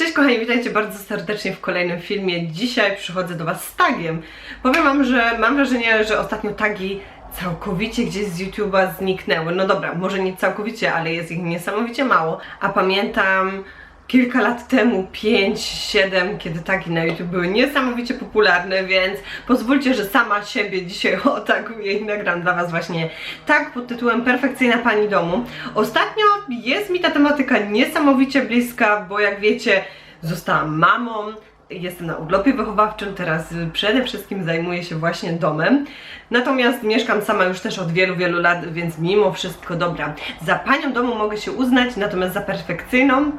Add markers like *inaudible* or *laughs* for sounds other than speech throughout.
Cześć kochani, witajcie bardzo serdecznie w kolejnym filmie. Dzisiaj przychodzę do Was z tagiem. Powiem Wam, że mam wrażenie, że ostatnio tagi całkowicie gdzieś z YouTube'a zniknęły. No dobra, może nie całkowicie, ale jest ich niesamowicie mało. A pamiętam kilka lat temu, 5, 7, kiedy tagi na YouTube były niesamowicie popularne, więc pozwólcie, że sama siebie dzisiaj *laughs* otakuję i nagram dla Was właśnie tak pod tytułem Perfekcyjna Pani Domu. Ostatnio jest mi ta tematyka niesamowicie bliska, bo jak wiecie, zostałam mamą, Jestem na urlopie wychowawczym, teraz przede wszystkim zajmuję się właśnie domem. Natomiast mieszkam sama już też od wielu, wielu lat, więc mimo wszystko dobra. Za panią domu mogę się uznać, natomiast za perfekcyjną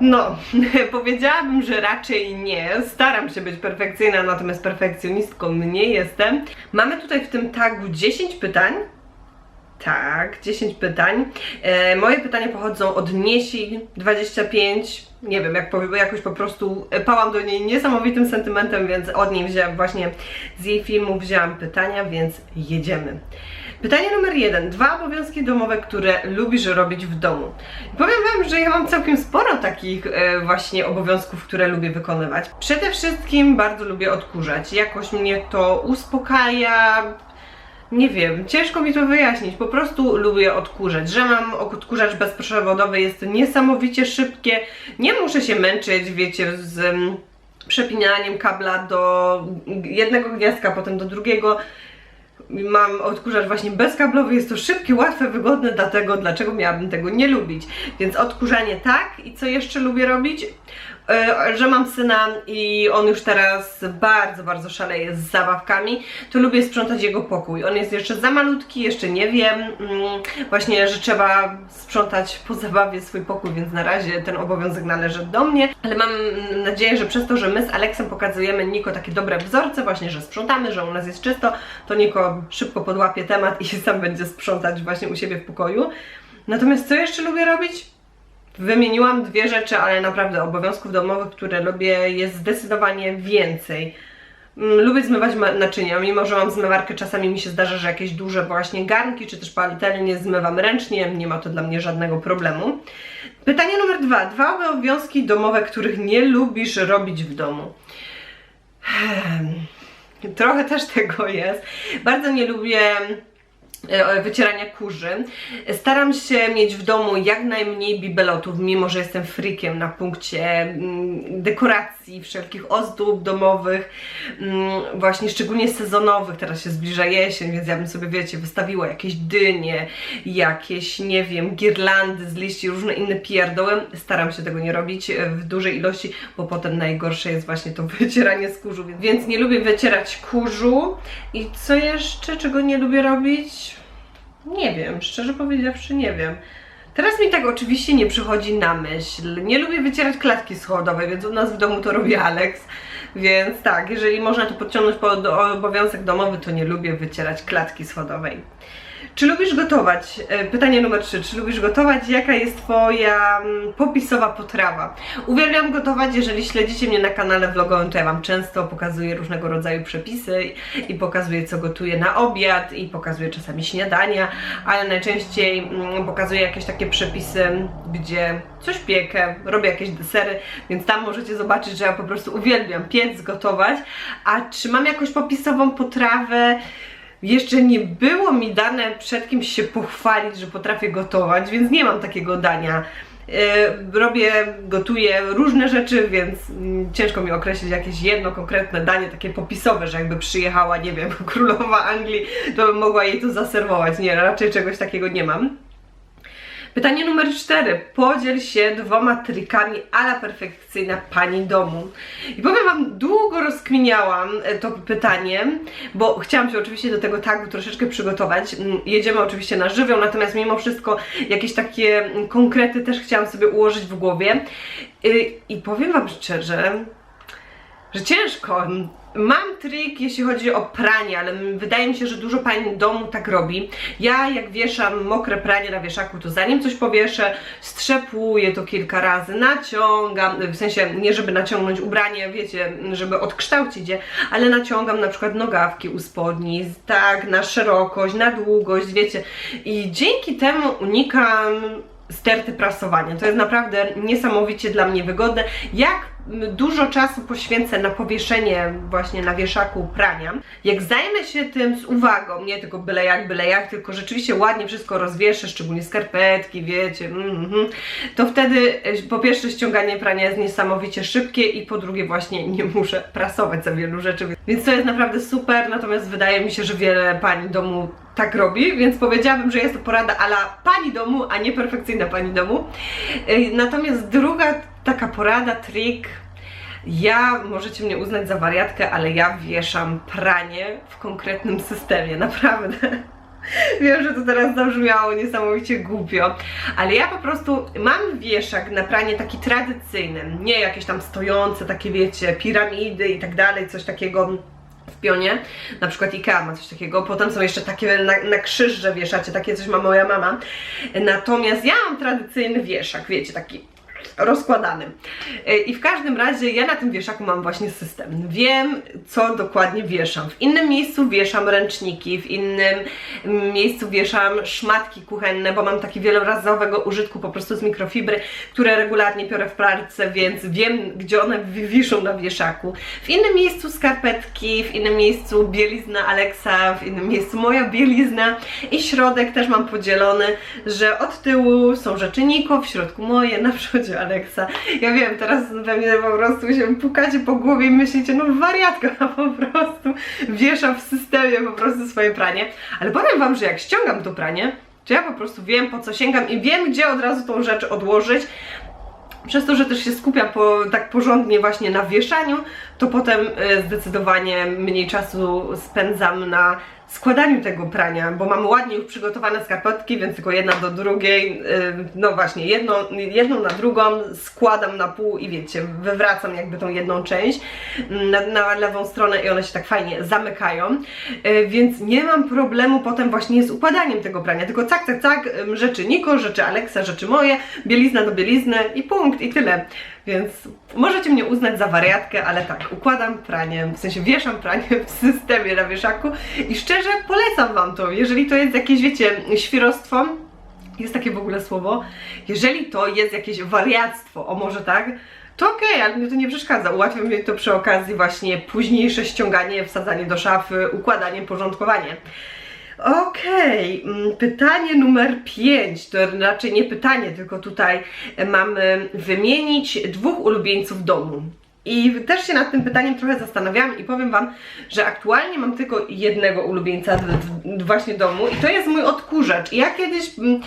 no, *laughs* powiedziałabym, że raczej nie. Staram się być perfekcyjna, natomiast perfekcjonistką nie jestem. Mamy tutaj w tym tagu 10 pytań. Tak, 10 pytań. E, moje pytania pochodzą od Niesi 25. Nie wiem, jak powiem, jakoś po prostu pałam do niej niesamowitym sentymentem, więc od niej wzięłam właśnie z jej filmu wzięłam pytania, więc jedziemy. Pytanie numer jeden. Dwa obowiązki domowe, które lubisz robić w domu. Powiem Wam, że ja mam całkiem sporo takich e, właśnie obowiązków, które lubię wykonywać. Przede wszystkim bardzo lubię odkurzać. Jakoś mnie to uspokaja, nie wiem, ciężko mi to wyjaśnić. Po prostu lubię odkurzać. Że mam odkurzacz bezprzewodowy, jest niesamowicie szybkie. Nie muszę się męczyć, wiecie, z mm, przepinaniem kabla do jednego gniazdka, potem do drugiego. Mam odkurzacz właśnie bezkablowy, jest to szybkie, łatwe, wygodne, dlatego dlaczego miałabym tego nie lubić. Więc odkurzanie tak i co jeszcze lubię robić? E, że mam syna i on już teraz bardzo, bardzo szaleje z zabawkami, to lubię sprzątać jego pokój. On jest jeszcze za malutki, jeszcze nie wiem mm, właśnie, że trzeba sprzątać po zabawie swój pokój, więc na razie ten obowiązek należy do mnie, ale mam nadzieję, że przez to, że my z Aleksem pokazujemy Niko takie dobre wzorce, właśnie, że sprzątamy, że u nas jest czysto, to Niko szybko podłapie temat i sam będzie sprzątać właśnie u siebie w pokoju. Natomiast co jeszcze lubię robić? Wymieniłam dwie rzeczy, ale naprawdę obowiązków domowych, które lubię, jest zdecydowanie więcej. Mm, lubię zmywać naczynia, mimo że mam zmywarkę, czasami mi się zdarza, że jakieś duże właśnie garnki czy też patelnie zmywam ręcznie, nie ma to dla mnie żadnego problemu. Pytanie numer dwa. Dwa obowiązki domowe, których nie lubisz robić w domu. Trochę też *laughs* tego jest. Bardzo nie lubię wycierania kurzy. Staram się mieć w domu jak najmniej bibelotów, mimo że jestem frikiem na punkcie mm, dekoracji, wszelkich ozdób domowych, mm, właśnie szczególnie sezonowych. Teraz się zbliża jesień, więc ja bym sobie, wiecie, wystawiła jakieś dynie, jakieś, nie wiem, girlandy z liści, różne inne pierdoły. Staram się tego nie robić w dużej ilości, bo potem najgorsze jest właśnie to *laughs* wycieranie z kurzu, więc nie lubię wycierać kurzu. I co jeszcze, czego nie lubię robić? Nie wiem, szczerze powiedziawszy nie wiem. Teraz mi tak oczywiście nie przychodzi na myśl. Nie lubię wycierać klatki schodowej, więc u nas w domu to robi Alex. Więc tak, jeżeli można to podciągnąć pod obowiązek domowy, to nie lubię wycierać klatki schodowej. Czy lubisz gotować? E, pytanie numer 3. Czy lubisz gotować? Jaka jest Twoja mm, popisowa potrawa? Uwielbiam gotować, jeżeli śledzicie mnie na kanale vlogowym, to ja Wam często pokazuję różnego rodzaju przepisy i pokazuję co gotuję na obiad i pokazuję czasami śniadania, ale najczęściej mm, pokazuję jakieś takie przepisy, gdzie coś piekę, robię jakieś desery, więc tam możecie zobaczyć, że ja po prostu uwielbiam piec, gotować. A czy mam jakąś popisową potrawę? Jeszcze nie było mi dane przed kimś się pochwalić, że potrafię gotować, więc nie mam takiego dania. E, robię, gotuję różne rzeczy, więc mm, ciężko mi określić jakieś jedno konkretne danie, takie popisowe, że jakby przyjechała, nie wiem, *laughs* królowa Anglii, to bym mogła jej to zaserwować. Nie, raczej czegoś takiego nie mam. Pytanie numer 4. Podziel się dwoma trikami ala perfekcyjna pani domu. I powiem Wam, długo rozkminiałam e, to pytanie, bo chciałam się oczywiście do tego tagu troszeczkę przygotować. Mm, jedziemy oczywiście na żywioł, natomiast mimo wszystko jakieś takie mm, konkrety też chciałam sobie ułożyć w głowie. Y, I powiem Wam szczerze, że ciężko. Mam trik, jeśli chodzi o pranie, ale wydaje mi się, że dużo pań domu tak robi. Ja jak wieszam mokre pranie na wieszaku, to zanim coś powieszę, strzepuję to kilka razy, naciągam, w sensie nie żeby naciągnąć ubranie, wiecie, żeby odkształcić je, ale naciągam na przykład nogawki u spodni, tak, na szerokość, na długość, wiecie. I dzięki temu unikam sterty prasowania. To jest naprawdę niesamowicie dla mnie wygodne. Jak dużo czasu poświęcę na powieszenie właśnie na wieszaku prania. Jak zajmę się tym z uwagą, nie tylko byle jak, byle jak, tylko rzeczywiście ładnie wszystko rozwieszę, szczególnie skarpetki, wiecie, mm, mm, to wtedy e, po pierwsze ściąganie prania jest niesamowicie szybkie i po drugie właśnie nie muszę prasować za wielu rzeczy. Więc to jest naprawdę super, natomiast wydaje mi się, że wiele pani domu tak robi, więc powiedziałabym, że jest to porada ala pani domu, a nie perfekcyjna pani domu. Yy, Natomiast druga taka porada, trik, ja możecie mnie uznać za wariatkę, ale ja wieszam pranie w konkretnym systemie, *laughs* naprawdę. Wiem, że to teraz zabrzmiało niesamowicie głupio, ale ja po prostu mam wieszak na pranie taki tradycyjny, nie jakieś tam stojące, takie wiecie, piramidy i tak dalej, coś takiego w pionie, na przykład Ikea ma coś takiego, potem są jeszcze takie na, na krzyż, że wieszacie, takie coś ma moja mama, natomiast ja mam tradycyjny wieszak, wiecie, taki rozkładany. E, I w każdym razie ja na tym wieszaku mam właśnie system. Wiem, co dokładnie wieszam. W innym miejscu wieszam ręczniki, w innym miejscu wieszam szmatki kuchenne, bo mam taki wielorazowego użytku po prostu z mikrofibry, które regularnie piorę w pralce, więc wiem, gdzie one wi- wiszą na wieszaku. W innym miejscu skarpetki, w innym miejscu bielizna Alexa, w innym miejscu moja bielizna i środek też mam podzielony, że od tyłu są rzeczy Niko, w środku moje, na *laughs* przodzie Alexa. Ja wiem, teraz we mnie po prostu się pukacie po głowie i myślicie, no wariatka, *laughs* po prostu wieszam w systemie po prostu swoje pranie. Ale powiem Wam, że jak ściągam to pranie, to ja po prostu wiem po co sięgam i wiem, gdzie od razu tą rzecz odłożyć. Przez to, że też się skupiam po, tak porządnie właśnie na wieszaniu, to potem e, zdecydowanie mniej czasu spędzam na składaniu tego prania, bo mam ładnie już przygotowane skarpetki, więc tylko jedna do drugiej, e, no właśnie, jedną, jedną na drugą składam na pół i wiecie, wywracam jakby tą jedną część mm, na, na lewą stronę i one się tak fajnie zamykają, E, więc nie mam problemu potem właśnie z układaniem tego prania, tylko cak, cak, cak, em, rzeczy Niko, rzeczy Alexa, rzeczy moje, bielizna do bielizny i punkt i tyle. Więc możecie mnie uznać za wariatkę, ale tak, układam pranie, w sensie wieszam pranie w systemie na wieszaku i szczerze polecam Wam to, jeżeli to jest jakieś, wiecie, świrostwo, jest takie w ogóle słowo, jeżeli to jest jakieś wariactwo, o może tak, to okej, ale mnie to nie przeszkadza. Ułatwia mi to przy okazji właśnie późniejsze ściąganie, wsadzanie do szafy, układanie, porządkowanie. Okej, mm, pytanie numer 5, to raczej nie pytanie, tylko tutaj mamy wymienić dwóch ulubieńców domu. I też się nad tym pytaniem trochę zastanawiałam i powiem Wam, że aktualnie mam tylko jednego ulubieńca właśnie domu i to jest mój odkurzacz. I ja kiedyś mm,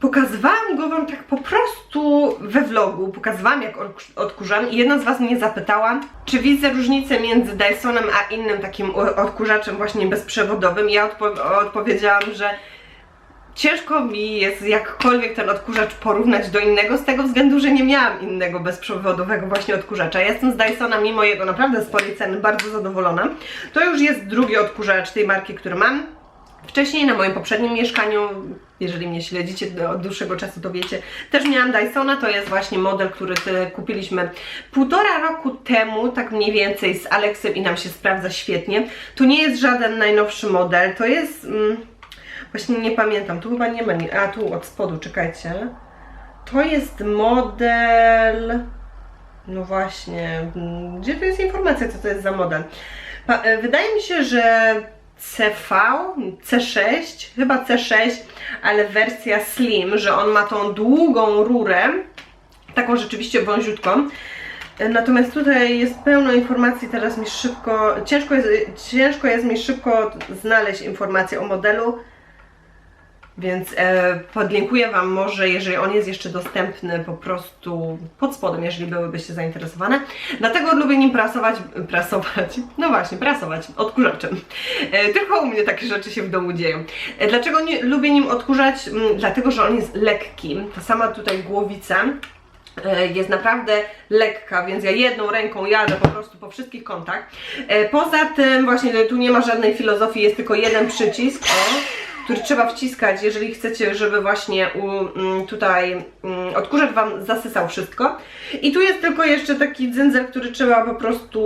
pokazywałam go Wam tak po prostu we vlogu, pokazywałam jak odk- odkurzam i jedna z Was mnie zapytała, czy widzę różnicę między Dysonem a innym takim odkurzaczem właśnie bezprzewodowym. Ja odpo- odpowiedziałam, że ciężko mi jest jakkolwiek ten odkurzacz porównać do innego, z tego względu, że nie miałam innego bezprzewodowego właśnie odkurzacza. Jestem z Dysona, mimo jego naprawdę sporej ceny, bardzo zadowolona. To już jest drugi odkurzacz tej marki, który mam. Wcześniej na moim poprzednim mieszkaniu, jeżeli mnie śledzicie od dłuższego czasu, to wiecie, też miałam Dysona, to jest właśnie model, który kupiliśmy półtora roku temu, tak mniej więcej z Alexem i nam się sprawdza świetnie. To nie jest żaden najnowszy model, to jest... Mm, Właśnie nie pamiętam, tu chyba nie ma, a tu od spodu, czekajcie. To jest model, no właśnie, mm, gdzie tu jest informacja, co to jest za model? Pa, e, wydaje mi się, że CV, C6, chyba C6, ale wersja Slim, że on ma tą długą rurę, taką rzeczywiście wąziutką. Natomiast tutaj jest pełno informacji, teraz mi szybko, ciężko jest, ciężko jest mi szybko znaleźć informacje o modelu, więc e, podlinkuję Wam może, jeżeli on jest jeszcze dostępny po prostu pod spodem, jeżeli byłybyście zainteresowane. Dlatego lubię nim prasować, prasować, *laughs* no właśnie, prasować odkurzaczem. E, tylko u mnie takie rzeczy się w domu dzieją. E, dlaczego nie, lubię nim odkurzać? Mm, Dlatego, że on jest lekki. Ta sama tutaj głowica e, jest naprawdę lekka, więc ja jedną ręką jadę po prostu po wszystkich kątach. E, Poza tym właśnie tu nie ma żadnej filozofii, jest tylko jeden przycisk. O. który trzeba wciskać, jeżeli chcecie, żeby właśnie mm, tutaj mm, odkurzacz Wam zasysał wszystko. I tu jest tylko jeszcze taki dzynzel, który trzeba po prostu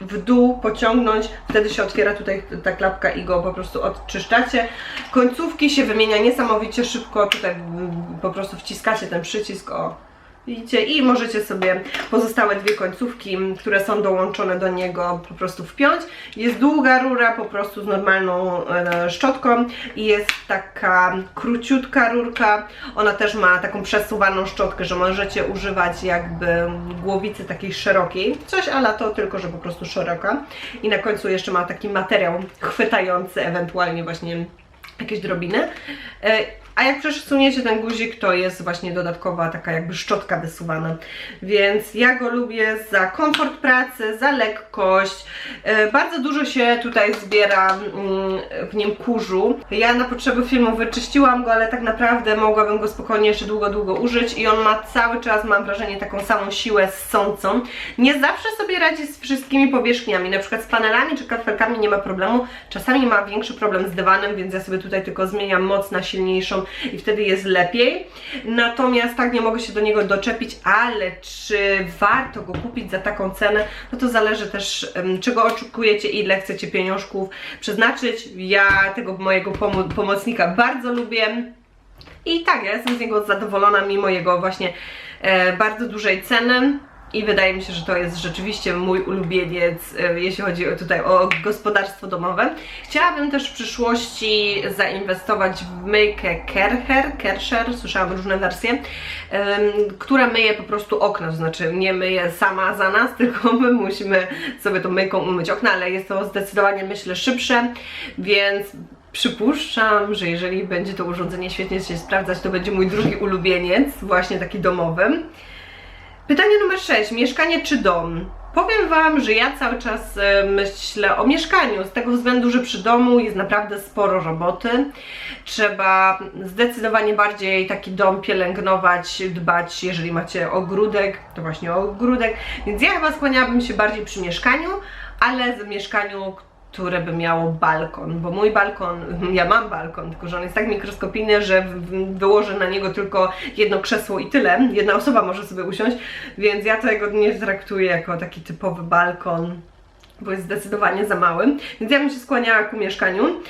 w dół pociągnąć, wtedy się otwiera tutaj ta klapka i go po prostu odczyszczacie. Końcówki się wymienia niesamowicie szybko, tutaj po prostu wciskacie ten przycisk, o Widzicie? I możecie sobie pozostałe dwie końcówki, które są dołączone do niego, po prostu wpiąć. Jest długa rura, po prostu z normalną e, szczotką i jest taka króciutka rurka. Ona też ma taką przesuwaną szczotkę, że możecie używać jakby głowicy takiej szerokiej. Coś ala to, tylko że po prostu szeroka. I na końcu jeszcze ma taki materiał chwytający, ewentualnie właśnie jakieś drobiny. A jak przesuniecie ten guzik, to jest właśnie dodatkowa taka jakby szczotka wysuwana. Więc ja go lubię za komfort pracy, za lekkość. E, bardzo dużo się tutaj zbiera mm, w nim kurzu. Ja na potrzeby filmu wyczyściłam go, ale tak naprawdę mogłabym go spokojnie jeszcze długo, długo użyć i on ma cały czas, mam wrażenie, taką samą siłę ssącą. Nie zawsze sobie radzi z wszystkimi powierzchniami, na przykład z panelami czy kafelkami nie ma problemu. Czasami ma większy problem z dywanem, więc ja sobie tutaj tylko zmieniam moc na silniejszą i wtedy jest lepiej. Natomiast tak nie mogę się do niego doczepić, ale czy warto go kupić za taką cenę, no to zależy też czego oczekujecie, ile chcecie pieniążków przeznaczyć. Ja tego mojego pomo pomocnika bardzo lubię. I tak, ja jestem z niego zadowolona mimo jego właśnie e, bardzo dużej ceny i wydaje mi się, że to jest rzeczywiście mój ulubieniec, e, jeśli chodzi tutaj o gospodarstwo domowe. Chciałabym też w przyszłości zainwestować w myjkę Kercher, Kerscher, słyszałam różne wersje, która myje po prostu okna, to znaczy nie myje sama za nas, *laughs* tylko my musimy sobie tą myjką umyć okna, ale jest to zdecydowanie myślę szybsze, więc Przypuszczam, że jeżeli będzie to urządzenie świetnie się sprawdzać, to będzie mój drugi ulubieniec, właśnie taki domowy. Pytanie numer 6. Mieszkanie czy dom? Powiem Wam, że ja cały czas e, myślę o mieszkaniu, z tego względu, że przy domu jest naprawdę sporo roboty. Trzeba zdecydowanie bardziej taki dom pielęgnować, dbać, jeżeli macie ogródek, to właśnie ogródek. Więc ja chyba skłaniałabym się bardziej przy mieszkaniu, ale w mieszkaniu, które by miało balkon, bo mój balkon, *laughs* ja mam balkon, tylko że on jest tak mikroskopijny, że wyłożę na niego tylko jedno krzesło i tyle, jedna osoba może sobie usiąść, więc ja tego nie traktuję jako taki typowy balkon bo jest zdecydowanie za mały, więc ja bym się skłaniała ku mieszkaniu.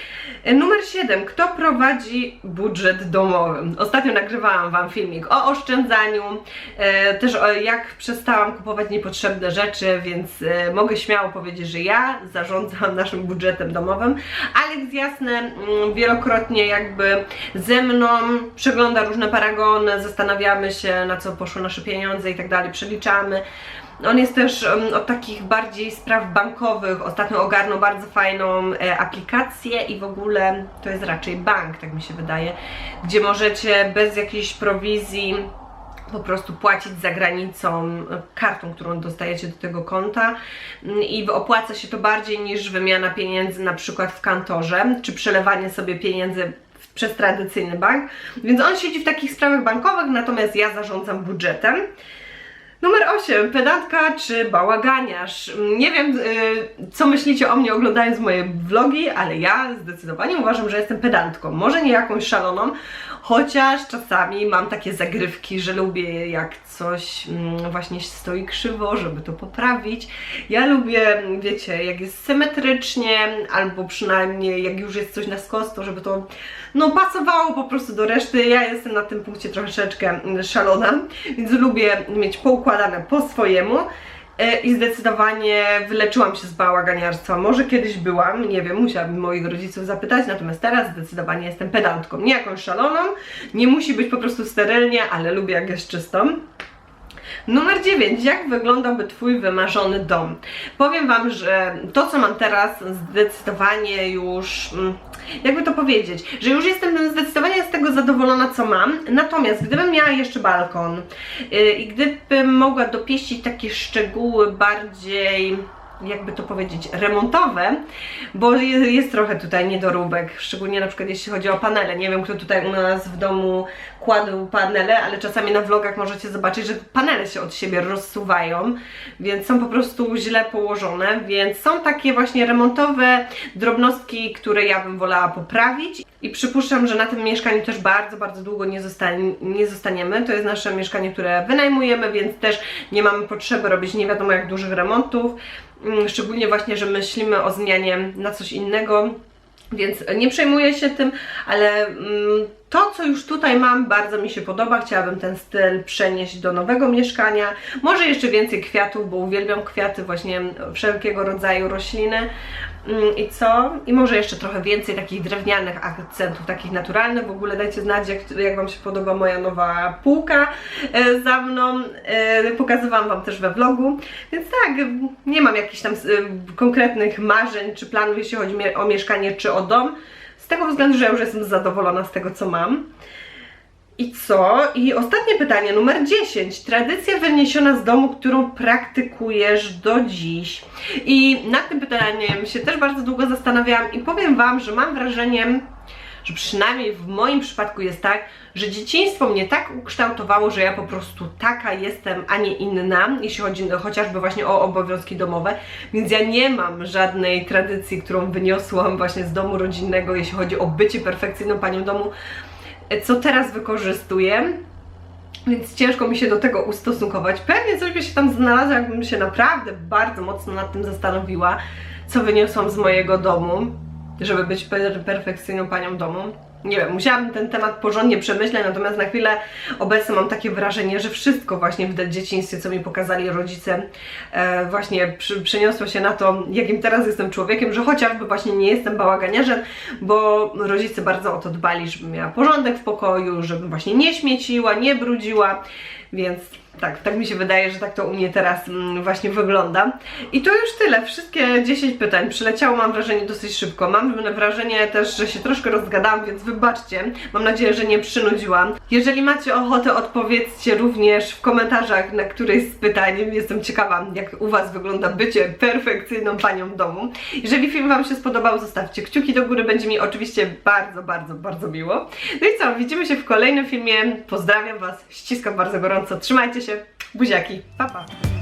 E, numer 7. Kto prowadzi budżet domowy? Ostatnio nagrywałam Wam filmik o oszczędzaniu, e, też o jak przestałam kupować niepotrzebne rzeczy, więc e, mogę śmiało powiedzieć, że ja zarządzam naszym budżetem domowym. Alex Jasne mm, wielokrotnie jakby ze mną przegląda różne paragony, zastanawiamy się na co poszły nasze pieniądze i tak dalej, przeliczamy. On jest też um, od takich bardziej spraw bankowych. Ostatnio ogarnął bardzo fajną e, aplikację i w ogóle to jest raczej bank, tak mi się wydaje, gdzie możecie bez jakiejś prowizji po prostu płacić za granicą e, kartą, którą dostajecie do tego konta mm, i opłaca się to bardziej niż wymiana pieniędzy na przykład w kantorze, czy przelewanie sobie pieniędzy przez tradycyjny bank. Więc on siedzi w takich sprawach bankowych, natomiast ja zarządzam budżetem. Numer 8. Pedantka czy bałaganiarz? Nie wiem, y, co myślicie o mnie oglądając moje vlogi, ale ja zdecydowanie uważam, że jestem pedantką. Może nie jakąś szaloną, chociaż czasami mam takie zagrywki, że lubię jak coś mm, właśnie stoi krzywo, żeby to poprawić. Ja lubię, wiecie, jak jest symetrycznie, albo przynajmniej jak już jest coś na skos, to żeby to no pasowało po prostu do reszty. Ja jestem na tym punkcie troszeczkę szalona, więc lubię mieć poukładane po swojemu e, i zdecydowanie wyleczyłam się z bałaganiarstwa. Może kiedyś byłam, nie wiem, musiałabym moich rodziców zapytać, natomiast teraz zdecydowanie jestem pedantką. Nie jakąś szaloną, nie musi być po prostu sterylnie, ale lubię jak jest czystą. Numer 9. Jak wyglądałby Twój wymarzony dom? Powiem Wam, że to co mam teraz zdecydowanie już, mm, jakby to powiedzieć, że już jestem zdecydowanie z tego zadowolona co mam, natomiast gdybym miała jeszcze balkon yy, i gdybym mogła dopieścić takie szczegóły bardziej jakby to powiedzieć, remontowe, bo jest trochę tutaj niedoróbek, szczególnie na przykład jeśli chodzi o panele. Nie wiem, kto tutaj u nas w domu kładł panele, ale czasami na vlogach możecie zobaczyć, że panele się od siebie rozsuwają, więc są po prostu źle położone, więc są takie właśnie remontowe drobnostki, które ja bym wolała poprawić. I przypuszczam, że na tym mieszkaniu też bardzo, bardzo długo nie, zostanie, nie zostaniemy. To jest nasze mieszkanie, które wynajmujemy, więc też nie mamy potrzeby robić nie wiadomo jak dużych remontów. Mm, Szczególnie właśnie, że myślimy o zmianie na coś innego. Więc nie przejmuję się tym, ale mm, to, co już tutaj mam, bardzo mi się podoba. Chciałabym ten styl przenieść do nowego mieszkania. Może jeszcze więcej kwiatów, bo uwielbiam kwiaty, właśnie wszelkiego rodzaju rośliny. Mm, I co? I może jeszcze trochę więcej takich drewnianych akcentów, takich naturalnych. W ogóle dajcie znać, jak, jak Wam się podoba moja nowa półka e, za mną. E, pokazywałam Wam też we vlogu. Więc tak, nie mam jakichś tam e, konkretnych marzeń czy planów, jeśli chodzi o mieszkanie czy o dom. Z tego względu, że ja już jestem zadowolona z tego, co mam. I co? I ostatnie pytanie, numer 10. Tradycja wyniesiona z domu, którą praktykujesz do dziś. I nad tym pytaniem się też bardzo długo zastanawiałam i powiem Wam, że mam wrażenie, że przynajmniej w moim przypadku jest tak, że dzieciństwo mnie tak ukształtowało, że ja po prostu taka jestem, a nie inna, jeśli chodzi chociażby właśnie o obowiązki domowe, więc ja nie mam żadnej tradycji, którą wyniosłam właśnie z domu rodzinnego, jeśli chodzi o bycie perfekcyjną panią domu, co teraz wykorzystuję. Więc ciężko mi się do tego ustosunkować. Pewnie coś by się tam znalazło, jakbym się naprawdę bardzo mocno nad tym zastanowiła, co wyniosłam z mojego domu, żeby być per perfekcyjną panią domu. Nie wiem, musiałabym ten temat porządnie przemyśleć, natomiast na chwilę obecną mam takie wrażenie, że wszystko właśnie w dzieciństwie, co mi pokazali rodzice, e, właśnie przy, przeniosło się na to, jakim teraz jestem człowiekiem, że chociażby właśnie nie jestem bałaganiarzem, bo rodzice bardzo o to dbali, żebym miała porządek w pokoju, żebym właśnie nie śmieciła, nie brudziła, więc tak, tak mi się wydaje, że tak to u mnie teraz mm, właśnie wygląda. I to już tyle, wszystkie 10 pytań przyleciało mam wrażenie dosyć szybko. Mam wrażenie też, że się troszkę rozgadałam, więc wybaczcie. Mam nadzieję, że nie przynudziłam. Jeżeli macie ochotę, odpowiedzcie również w komentarzach na któreś z pytań. Jestem ciekawa, jak u Was wygląda bycie perfekcyjną panią domu. Jeżeli film Wam się spodobał, zostawcie kciuki do góry, będzie mi oczywiście bardzo, bardzo, bardzo miło. No i co, widzimy się w kolejnym filmie. Pozdrawiam Was, ściskam bardzo gorąco, trzymajcie się, buziaki, pa pa!